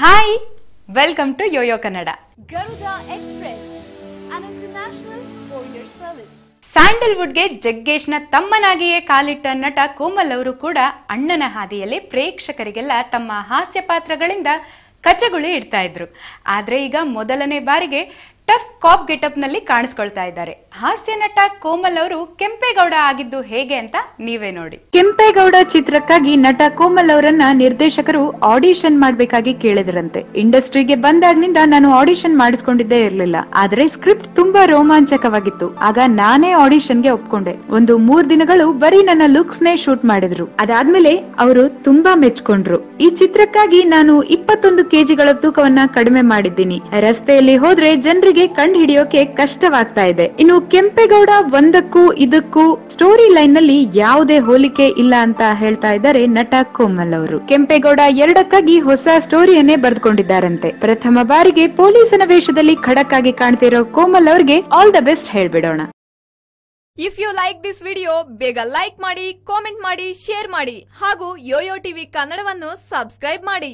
Hi welcome to Yoyo Kannada Garuda express service. ಸ್ಯಾಂಡಲ್ವುಡ್ಗೆ ಜಗ್ಗೇಶ್ನ ತಮ್ಮನಾಗಿಯೇ ಕಾಲಿಟ್ಟ ನಟ ಕೋಮಲ್ ಅವರು ಕೂಡ ಅಣ್ಣನ ಹಾದಿಯಲ್ಲಿ ಪ್ರೇಕ್ಷಕರಿಗೆಲ್ಲ ತಮ್ಮ ಹಾಸ್ಯ ಪಾತ್ರಗಳಿಂದ ಕಚಗುಳಿ ಇಡ್ತಾ ಇದ್ರು ಆದ್ರೆ ಈಗ ಮೊದಲನೇ ಬಾರಿಗೆ ಟಫ್ ಕಾಪ್ ಗೆಟಪ್ನಲ್ಲಿ ಕಾಣಿಸ್ಕೊಳ್ತಾ ಇದ್ದಾರೆ. ಹಾಸ್ಯ ನಟ ಕೋಮಲ್ ಅವರು ಕೆಂಪೇಗೌಡ ಆಗಿದ್ದು ಹೇಗೆ ಅಂತ ನೀವೇ ನೋಡಿ. ಕೆಂಪೇಗೌಡ ಚಿತ್ರಕ್ಕಾಗಿ ನಟ ಕೋಮಲ್ ಅವರನ್ನ ನಿರ್ದೇಶಕರು ಆಡಿಷನ್ ಮಾಡ್ಬೇಕಾಗಿ ಕೇಳಿದ್ರಂತೆ. ಇಂಡಸ್ಟ್ರಿಗೆ ಬಂದಾಗ್ನಿಂದ ನಾನು ಆಡಿಷನ್ ಮಾಡಿಸ್ಕೊಂಡಿದ್ದೇ ಇರಲಿಲ್ಲ. ಆದ್ರೆ ಸ್ಕ್ರಿಪ್ಟ್ ತುಂಬಾ ರೋಮಾಂಚಕವಾಗಿತ್ತು. ಆಗ ನಾನೇ ಆಡಿಷನ್ಗೆ ಒಪ್ಕೊಂಡೆ. ಒಂದು ಮೂರ್ ದಿನಗಳು ಬರೀ ನನ್ನ ಲುಕ್ಸ್ ನೇ ಶೂಟ್ ಮಾಡಿದ್ರು. ಅದಾದ್ಮೇಲೆ ಅವರು ತುಂಬಾ ಮೆಚ್ಕೊಂಡ್ರು. ಈ ಚಿತ್ರಕ್ಕಾಗಿ ನಾನು ಇಪ್ಪತ್ತೊಂದು ಕೆಜಿಗಳ ತೂಕವನ್ನ ಕಡಿಮೆ ಮಾಡಿದ್ದೀನಿ. ರಸ್ತೆಯಲ್ಲಿ ಹೋದ್ರೆ ಜನರಿಗೆ ಕಂಡು ಹಿಡಿಯೋಕೆ ಕಷ್ಟವಾಗ್ತಾ ಇದೆ. ಇನ್ನು ಕೆಂಪೇಗೌಡ ಒಂದಕ್ಕೂ ಇದಕ್ಕೂ ಸ್ಟೋರಿ ಲೈನ್ನಲ್ಲಿ ಯಾವುದೇ ಹೋಲಿಕೆ ಇಲ್ಲ ಅಂತ ಹೇಳ್ತಾ ಇದ್ದಾರೆ ನಟ ಕೋಮಲ್ ಅವರು. ಕೆಂಪೇಗೌಡ ಎರಡಕ್ಕಾಗಿ ಹೊಸ ಸ್ಟೋರಿಯನ್ನೇ ಬರೆದುಕೊಂಡಿದ್ದಾರಂತೆ. ಪ್ರಥಮ ಬಾರಿಗೆ ಪೊಲೀಸನ ವೇಷದಲ್ಲಿ ಖಡಕ್ ಆಗಿ ಕಾಣ್ತಿರೋ ಕೋಮಲ್ ಅವರಿಗೆ all the best ಹೇಳ್ಬಿಡೋಣ. If you like this video ಬೇಗ ಲೈಕ್ ಮಾಡಿ ಕಾಮೆಂಟ್ ಮಾಡಿ ಶೇರ್ ಮಾಡಿ ಹಾಗೂ ಯೋಯೋ ಟಿವಿ ಕನ್ನಡವನ್ನು ಸಬ್ಸ್ಕ್ರೈಬ್ ಮಾಡಿ.